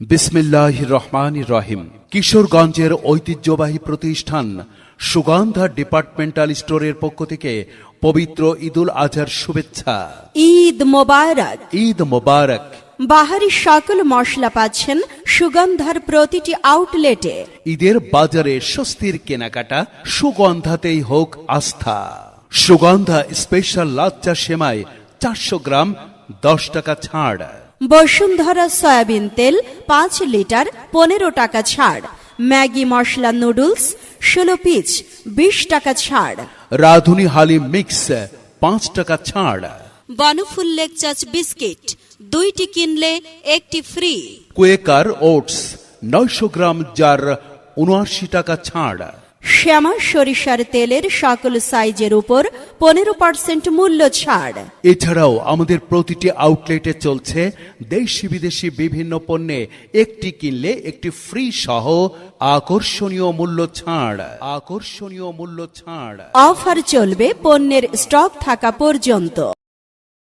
বিসমিল্লাহ রহমান রহিম। কিশোরগঞ্জের ঐতিহ্যবাহী প্রতিষ্ঠান সুগন্ধা ডিপার্টমেন্টাল স্টোরের পক্ষ থেকে পবিত্র ঈদুল আজহার শুভেচ্ছা। ঈদ মোবারক। ঈদ মোবারক। বাহারি সকল মশলা পাচ্ছেন সুগন্ধার প্রতিটি আউটলেটে। ঈদের বাজারে স্বস্তির কেনাকাটা সুগন্ধাতেই হোক আস্থা। সুগন্ধা স্পেশাল লাচ্চা সেমাই চারশো গ্রাম দশ টাকা ছাড়। বসুন্ধরা সয়াবিন তেল পাঁচ লিটার পনেরো টাকা ছাড়। ম্যাগি মশলা নুডলস ষোলো পিস বিশ টাকা ছাড়। রাধুনি হালি মিক্স পাঁচ টাকা ছাড়। বনফুল লেকচাচ বিস্কিট দুইটি কিনলে একটি ফ্রি। কুয়েকার ওটস নয়শো গ্রাম যার উনআশি টাকা ছাড়। শ্যামা সরিষার তেলের সকল সাইজের উপর পনেরো পার্সেন্ট মূল্য ছাড়। এছাড়াও আমাদের প্রতিটি আউটলেটে চলছে দেশি বিদেশি বিভিন্ন পণ্যে একটি কিনলে একটি ফ্রি সহ আকর্ষণীয় মূল্য ছাড়। আকর্ষণীয় মূল্য ছাড়। অফার চলবে পণ্যের স্টক থাকা পর্যন্ত।